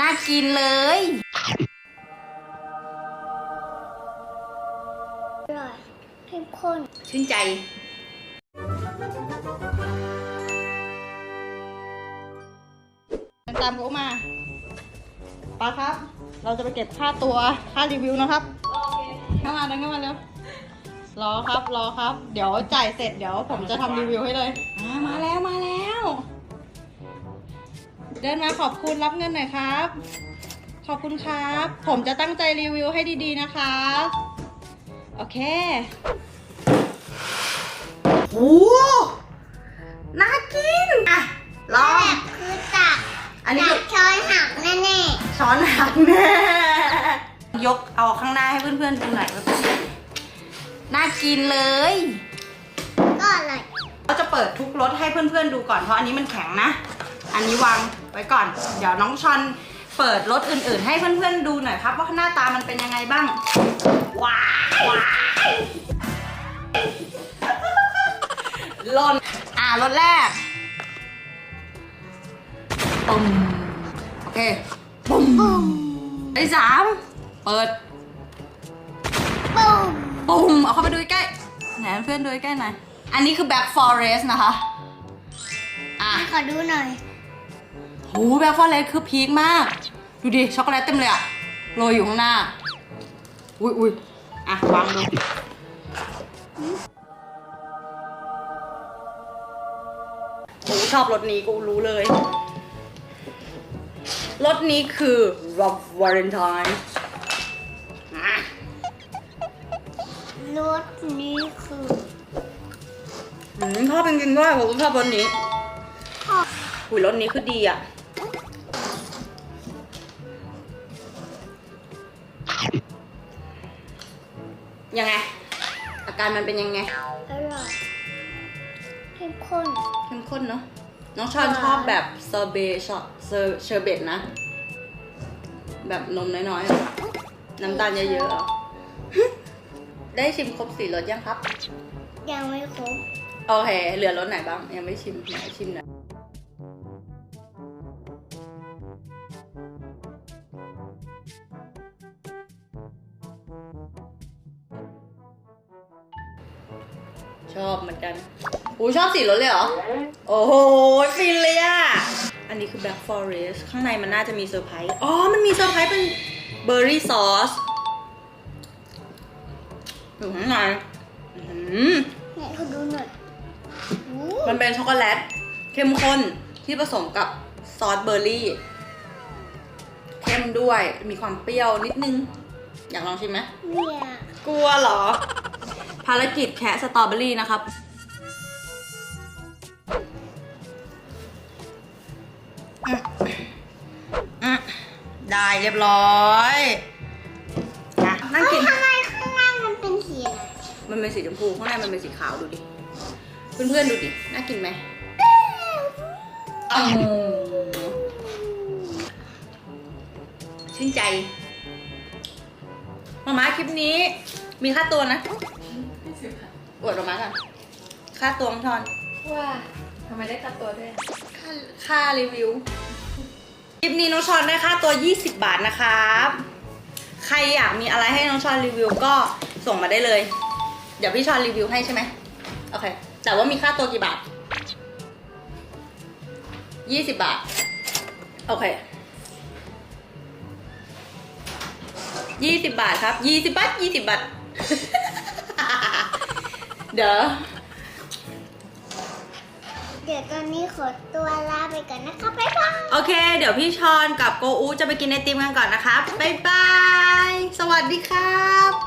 น่ากินเลยอร่อยเข้มข้น ชื่นใจ ตามกูมาปาครับ เราจะไปเก็บค่าตัวค่ารีวิวนะครับเข้ามาเดินเข้ามาเร็วรอครับ รอครับ เดี๋ยวจ่ายเสร็จเดี๋ยวผมจะทำรีวิวให้เลยอ่ามาแล้วมาแล้วเดินมาขอบคุณรับเงินหน่อยครับ ขอบคุณครับ ผมจะตั้งใจรีวิวให้ดีๆนะครับ โอเคโอ้น่ากิน อะ ลอง คือตักอันนี้ตักช้อนหักแน่ช้อนหักแน่ ยกเอาข้างหน้าให้เพื่อนๆดูหน่อยว่าเป็นยังไงน่ากินเลยๆก็อร่อยเราจะเปิดทุกรสให้เพื่อนๆดูก่อนเพราะอันนี้มันแข็งนะ อันนี้วาง ไว้ก่อน เดี๋ยวน้องชอนเปิดรสอื่นๆ ให้เพื่อนๆดูหน่อยครับ ว่าหน้าตามันเป็นยังไงบ้าง ว้าวว้าวหล่นอ่ารสแรกปุ่มโอเคปุ่มไอ้สามเปิดปุ้มปุ่มเอาเข้าไปดูใกล้ไหนเพื่อนดูใกล้หน่อยอันนี้คือ Black Forest นะคะ อะ ขอดูหน่อย โห Black Forest คือพีคมาก ดูดิ ช็อกโกแลตเต็มเลยอะโรยอยู่ข้างหน้า อุ้ยอุ้ยอะวางดูโอ้ชอบรสนี้กูรู้เลย รสนี้คือ Rob Valentine อะรสนี้คืออืมชอบจริงๆด้วยผมชอบรสนี้ชอบหุยรสนี้คือดีอะ ยังไง อาการมันเป็นยังไงอร่อยเข้มข้น เข้มข้นเนาะน้องชอนชอบแบบเซอร์เบชอเซอร์เชอร์เบตนะ แบบนมน้อยๆอะน้ำตาลเยอะๆเหรอได้ชิมครบสี่รสยังครับ ยังไม่ครบ โอเค เหลือรสไหนบ้าง ยังไม่ชิมไหนชิมหน่อ ชอบเหมือนกันอูชอบสีรสเลยเหรอ โอ้โห ฟินเลยอะอันนี้คือ Black Forest ข้างในมันน่าจะมีเซอร์ไพรส์ อ๋อ มันมีเซอร์ไพรส์เป็นเบอร์รี่ซอสอยู่ข้างในอื้อหือเนี่ยขอดูหน่อยอู้มันเป็นช็อกโกแลตเข้มข้นที่ผสมกับซอสเบอร์รี่เข้มด้วยมีความเปรี้ยวนิดนึง อยากลองชิมไหมเนี่ยกลัวเหรอ ภารกิจแคะสตรอเบอรี่นะครับอืมอืมได้เรียบร้อยอะนั่งเฮ้กิยนทำไมข้างล่างมันเป็นสีอะไรมันเป็นสีชมพูข้างในมันเป็นสีขาวดูดิ เพื่อนๆดูดิ น่ากินไหมอ้าวชื่นใจ มาม่าคลิปนี้มีค่าตัวนะ อวดมาม่ากันค่าตัวของทอน ว่าทำไมได้กัดตัวด้วย ค่าค่ารีวิว คลิปนี้น้องชอนได้ค่าตัว 20 บาทนะครับ ใครอยากมีอะไรให้น้องชอนรีวิวก็ส่งมาได้เลย เดี๋ยวพี่ชอนรีวิวให้ใช่ไหมโอเค แต่ว่ามีค่าตัวกี่บาท 20 บาท โอเค 20 บาทครับ 20 บาท 20 บาท เดี๋ยว เดี๋ยวตอนนี้ขอตัวลาไปก่อนนะคะบ๊ายบาย โอเค เดี๋ยวพี่ชอนกับโกอูจะไปกินไอติมกันก่อนนะครับบ๊ายบาย สวัสดีครับ